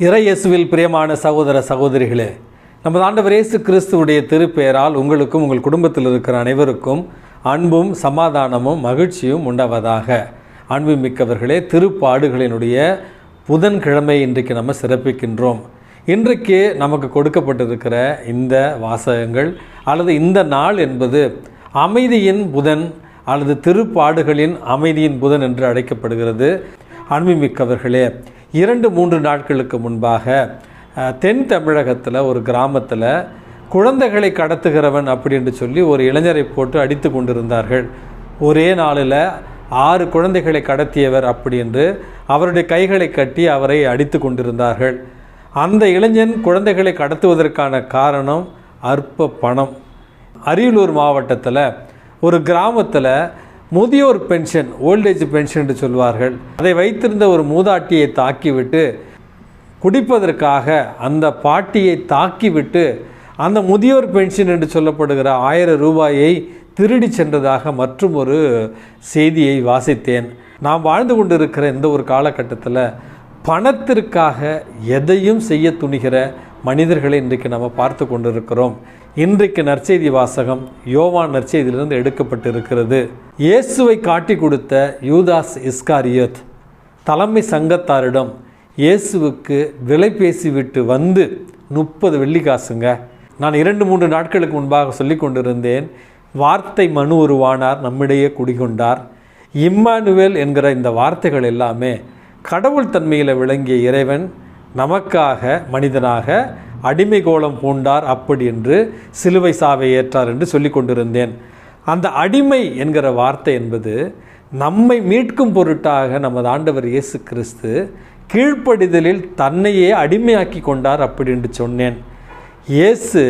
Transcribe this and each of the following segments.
இறையேசுவில் பிரியமான சகோதர சகோதரிகளே நமது ஆண்டவர் இயேசு கிறிஸ்துவுடைய திருப்பெயரால் உங்களுக்கும் உங்கள் குடும்பத்தில் இருக்கிற அனைவருக்கும் அன்பும் சமாதானமும் மகிழ்ச்சியும் உண்டாவதாக. அன்பு மிக்கவர்களே திருப்பாடுகளினுடைய புதன்கிழமை இன்றைக்கு நம்ம சிறப்பிக்கின்றோம். இன்றைக்கு நமக்கு கொடுக்கப்பட்டிருக்கிற இந்த வாசகங்கள் அல்லது இந்த நாள் என்பது அமைதியின் புதன் அல்லது திருப்பாடுகளின் அமைதியின் புதன் என்று அழைக்கப்படுகிறது. அன்புமிக்கவர்களே இரண்டு மூன்று நாட்களுக்கு முன்பாக தென் தமிழகத்தில் ஒரு கிராமத்தில் குழந்தைகளை கடத்துகிறவன் அப்படின்னு சொல்லி ஒரு இளைஞரை போட்டு அடித்து கொண்டிருந்தார்கள். ஒரே நாளில் ஆறு குழந்தைகளை கடத்தியவர் அப்படி என்று அவருடைய கைகளை கட்டி அவரை அடித்து கொண்டிருந்தார்கள். அந்த இளைஞன் குழந்தைகளை கடத்துவதற்கான காரணம் அற்ப பணம். அரியலூர் மாவட்டத்தில் ஒரு கிராமத்தில் முதியோர் பென்ஷன் ஓல்டேஜ் பென்ஷன் என்று சொல்வார்கள். அதை வைத்திருந்த ஒரு மூதாட்டியை தாக்கிவிட்டு குடிப்பதற்காக அந்த பாட்டியை தாக்கிவிட்டு அந்த முதியோர் பென்ஷன் என்று சொல்லப்படுகிற ஆயிரம் ரூபாயை திருடி சென்றதாக மற்றும் ஒரு செய்தியை வாசித்தேன். நாம் வாழ்ந்து கொண்டிருக்கிற இந்த ஒரு காலகட்டத்தில் பணத்திற்காக எதையும் செய்ய துணிகிற மனிதர்களை இன்றைக்கு நம்ம பார்த்து கொண்டிருக்கிறோம். இன்றைக்கு நற்செய்தி வாசகம் யோவான் நற்செய்தியிலிருந்து எடுக்கப்பட்டிருக்கிறது. இயேசுவை காட்டி கொடுத்த யூதாஸ் இஸ்காரியத் தலைமை சங்கத்தாரிடம் இயேசுவுக்கு விலை பேசிவிட்டு வந்து முப்பது வெள்ளிக்காசுங்க நான் இரண்டு மூன்று நாட்களுக்கு முன்பாக சொல்லி கொண்டிருந்தேன். வார்த்தை மனு உருவானார் நம்மிடையே குடிகொண்டார். இம்மானுவேல் என்கிற இந்த வார்த்தைகள் எல்லாமே கடவுள் தன்மையில் விளங்கிய இறைவன் நமக்காக மனிதனாக அடிமை கோலம் பூண்டார் அப்படி என்று சிலுவை சாவை ஏற்றார் என்று சொல்லி கொண்டிருந்தேன். அந்த அடிமை என்கிற வார்த்தை என்பது நம்மை மீட்கும் பொருட்டாக நமது ஆண்டவர் இயேசு கிறிஸ்து கீழ்ப்படிதலில் தன்னையே அடிமையாக்கி கொண்டார் அப்படி என்று சொன்னேன். இயேசு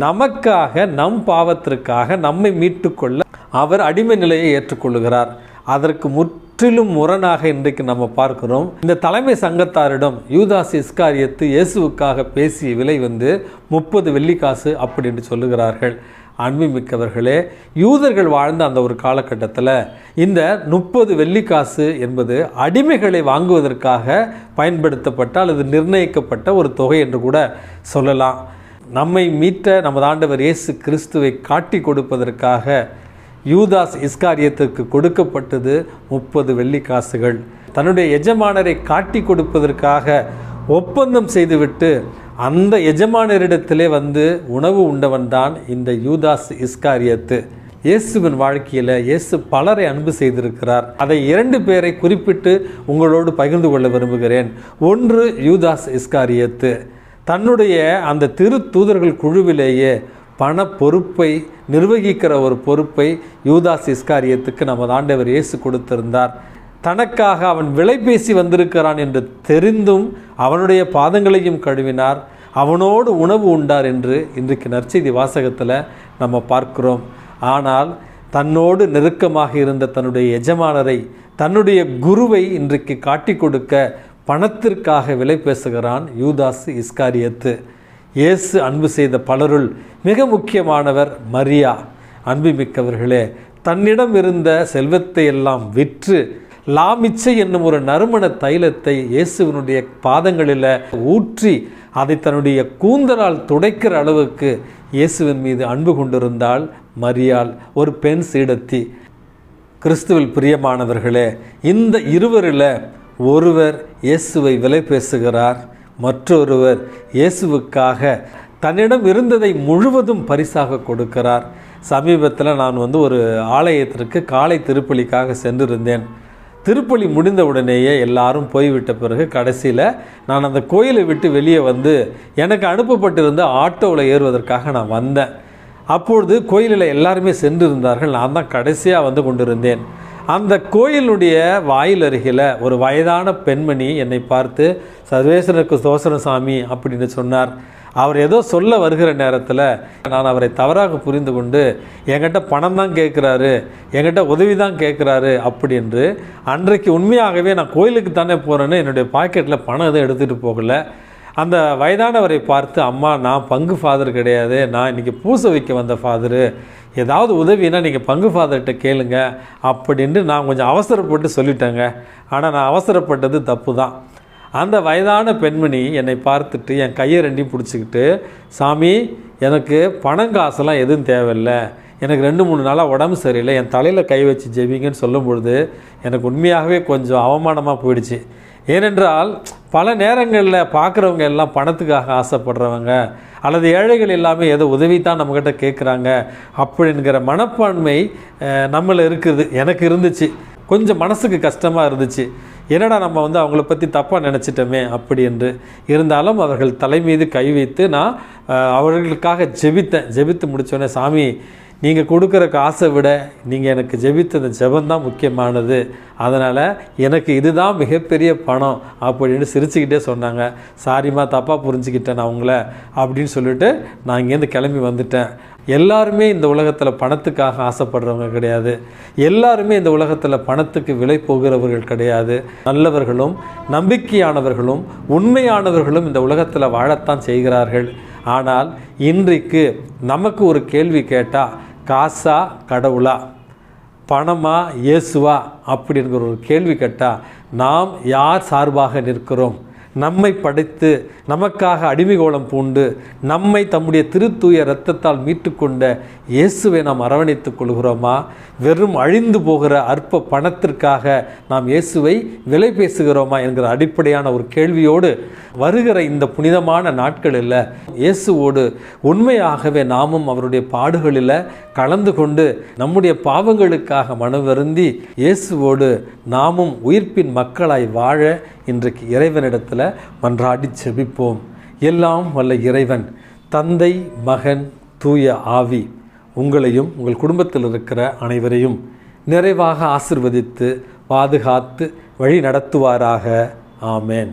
நமக்காக நம் பாவத்திற்காக நம்மை மீட்டுக்கொள்ள அவர் அடிமை நிலையை ஏற்றுக்கொள்கிறார் அதற்கு முற் முற்றிலும் முரணாக இன்றைக்கு நம்ம பார்க்கிறோம். இந்த தலைமை சங்கத்தாரிடம் யூதாஸ் இஸ்காரியத்து இயேசுவுக்காக பேசிய விலை வந்து முப்பது வெள்ளிக்காசு அப்படின்னு சொல்லுகிறார்கள். அன்புமிக்கவர்களே யூதர்கள் வாழ்ந்த அந்த ஒரு காலகட்டத்தில் இந்த முப்பது வெள்ளிக்காசு என்பது அடிமைகளை வாங்குவதற்காக பயன்படுத்தப்பட்ட அல்லது நிர்ணயிக்கப்பட்ட ஒரு தொகை என்று கூட சொல்லலாம். நம்மை மீட்ட நமது ஆண்டவர் இயேசு கிறிஸ்துவை காட்டி கொடுப்பதற்காக யூதாஸ் இஸ்காரியத்துக்கு கொடுக்கப்பட்டது முப்பது வெள்ளிக்காசுகள் தன்னுடைய எஜமானரை காட்டி கொடுப்பதற்காக ஒப்பந்தம் செய்துவிட்டு அந்த எஜமானரிடத்திலே வந்து உணவு உண்டவன்தான் இந்த யூதாஸ் இஸ்காரியத்து. இயேசுவின் வாழ்க்கையில் இயேசு பலரை அன்பு செய்திருக்கிறார். அதை இரண்டு பேரை குறிப்பிட்டு உங்களோடு பகிர்ந்து கொள்ள விரும்புகிறேன். ஒன்று யூதாஸ் இஸ்காரியத்து. தன்னுடைய அந்த திரு தூதர்கள் குழுவிலேயே பண பொறுப்பை நிர்வகிக்கிற ஒரு பொறுப்பை யூதாஸ் இஸ்காரியத்துக்கு நமது ஆண்டவர் இயேசு கொடுத்திருந்தார். தனக்காக அவன் விலை பேசி வந்திருக்கிறான் என்று தெரிந்தும் அவனுடைய பாதங்களையும் கழுவினார். அவனோடு உணவு உண்டார் என்று இன்றைக்கு நற்செய்தி வாசகத்தில் நம்ம பார்க்கிறோம். ஆனால் தன்னோடு நெருக்கமாக இருந்த தன்னுடைய எஜமானரை தன்னுடைய குருவை இன்றைக்கு காட்டி கொடுக்க பணத்திற்காக விலை பேசுகிறான் யூதாஸ் இஸ்காரியத்து. இயேசு அன்பு செய்த பலருள் மிக முக்கியமானவர் மரியா. அன்புமிக்கவர்களே தன்னிடம் இருந்த செல்வத்தை எல்லாம் விற்று லாமிச்சை என்னும் ஒரு நறுமண தைலத்தை இயேசுவினுடைய பாதங்களில் ஊற்றி அதை தன்னுடைய கூந்தலால் துடைக்கிற அளவுக்கு இயேசுவின் மீது அன்பு கொண்டிருந்தால் மரியாள் ஒரு பெண் சீடத்தி. கிறிஸ்துவில் பிரியமானவர்களே இந்த இருவரில் ஒருவர் இயேசுவை விலை பேசுகிறார். மற்றொருவர் இயேசுவுக்காக தன்னிடம் இருந்ததை முழுவதும் பரிசாக கொடுக்கிறார். சமீபத்தில் நான் வந்து ஒரு ஆலயத்திற்கு காலை திருப்பலிக்காக சென்றிருந்தேன். திருப்பலி முடிந்த உடனேயே எல்லாரும் போய்விட்ட பிறகு கடைசியில் நான் அந்த கோயிலை விட்டு வெளியே வந்து எனக்கு அனுப்பப்பட்டிருந்த ஆட்டோவில் ஏறுவதற்காக நான் வந்தேன். அப்பொழுது கோயிலில் எல்லாருமே சென்று இருந்தார்கள் நான் தான் கடைசியாக வந்து கொண்டிருந்தேன். அந்த கோயிலுடைய வாயில் அருகில் ஒரு வயதான பெண்மணி என்னை பார்த்து சர்வேஸ்வரனுக்கு சோசன சாமி அப்படின்னு சொன்னார். அவர் ஏதோ சொல்ல வருகிற நேரத்தில் நான் அவரை தவறாக புரிந்து கொண்டு என்கிட்ட பணம் தான் கேட்குறாரு என்கிட்ட உதவி தான் கேட்குறாரு அப்படி என்று அன்றைக்கு உண்மையாகவே நான் கோயிலுக்கு தானே போகிறேன்னு என்னுடைய பாக்கெட்டில் பணம் எதுவும் எடுத்துகிட்டு போகல அந்த வயதானவரை பார்த்து அம்மா நான் பங்கு ஃபாதர் கிடையாது. நான் இன்றைக்கி பூசை வைக்க வந்த ஃபாதரு ஏதாவது உதவினா நீங்கள் பங்கு ஃபாதர்கிட்ட கேளுங்க. அப்படின்ட்டு நான் கொஞ்சம் அவசரப்பட்டு சொல்லிட்டேங்க. ஆனால் நான் அவசரப்பட்டது தப்பு தான் அந்த வயதான பெண்மணி என்னை பார்த்துட்டு என் கையை ரெண்டையும் பிடிச்சிக்கிட்டு சாமி எனக்கு பணம் காசெல்லாம் எதுவும் தேவையில்லை. எனக்கு ரெண்டு மூணு நாளாக உடம்பு சரியில்லை. என் தலையில் கை வச்சு ஜெபிங்கன்னு சொல்லும் பொழுது எனக்கு உண்மையாகவே கொஞ்சம் அவமானமாக போயிடுச்சு. ஏனென்றால் பல நேரங்களில் பார்க்குறவங்க எல்லாம் பணத்துக்காக ஆசைப்படுறவங்க அல்லது ஏழைகள் எல்லாமே ஏதோ உதவி தான் நம்மக்கிட்ட கேட்குறாங்க அப்படிங்கிற மனப்பான்மை நம்மள இருக்குது எனக்கு இருந்துச்சு. கொஞ்சம் மனசுக்கு கஷ்டமாக இருந்துச்சு. என்னடா நம்ம வந்து அவங்கள பற்றி தப்பாக நினச்சிட்டோமே அப்படி என்று. இருந்தாலும் அவர்கள் தலை மீது கை வைத்து நான் அவர்களுக்காக ஜெபித்தேன். ஜெபித்து முடித்தோடனே சாமி நீங்கள் கொடுக்குற காசை விட நீங்கள் எனக்கு ஜெபித்த அந்த ஜெபந்தான் முக்கியமானது. அதனால் எனக்கு இதுதான் மிகப்பெரிய பணம் அப்படின்னு சிரிச்சுக்கிட்டே சொன்னாங்க. சாரிம்மா தப்பாக புரிஞ்சுக்கிட்டேன் நான் உங்களை அப்படின்னு சொல்லிட்டு நான் இங்கேருந்து கிளம்பி வந்துட்டேன். எல்லாருமே இந்த உலகத்தில் பணத்துக்காக ஆசைப்படுறவங்க கிடையாது. எல்லாருமே இந்த உலகத்தில் பணத்துக்கு விலை போகிறவர்கள் கிடையாது. நல்லவர்களும் நம்பிக்கையானவர்களும் உண்மையானவர்களும் இந்த உலகத்தில் வாழத்தான் செய்கிறார்கள். ஆனால் இன்றைக்கு நமக்கு ஒரு கேள்வி கேட்டால் காசா கடவுளா? பணமா இயேசுவா? அப்படிங்கிற ஒரு கேள்வி கேட்டால் நாம் யார் சார்பாக நிற்கிறோம்? நம்மை படைத்து நமக்காக அடிமைகோலம் பூண்டு நம்மை தம்முடைய திருத்தூய இரத்தத்தால் மீட்டுக்கொண்ட இயேசுவை நாம் அரவணைத்துக் கொள்கிறோமா? வெறும் அழிந்து போகிற அற்ப பணத்திற்காக நாம் இயேசுவை விலை பேசுகிறோமா என்கிற அடிப்படையான ஒரு கேள்வியோடு வருகிற இந்த புனிதமான நாட்களில் இயேசுவோடு உண்மையாகவே நாமும் அவருடைய பாடுகளில் கலந்து கொண்டு நம்முடைய பாவங்களுக்காக மனவருந்தி இயேசுவோடு நாமும் உயிர்ப்பின் மக்களாய் வாழ இன்றைக்கு இறைவனிடத்தில் மன்றாடி செபிப்போம் எல்லாம் வல்ல இறைவன் தந்தை மகன் தூய ஆவி உங்களையும் உங்கள் குடும்பத்தில் இருக்கிற அனைவரையும் நிறைவாக ஆசிர்வதித்து பாதுகாத்து வழி நடத்துவாராக ஆமேன்.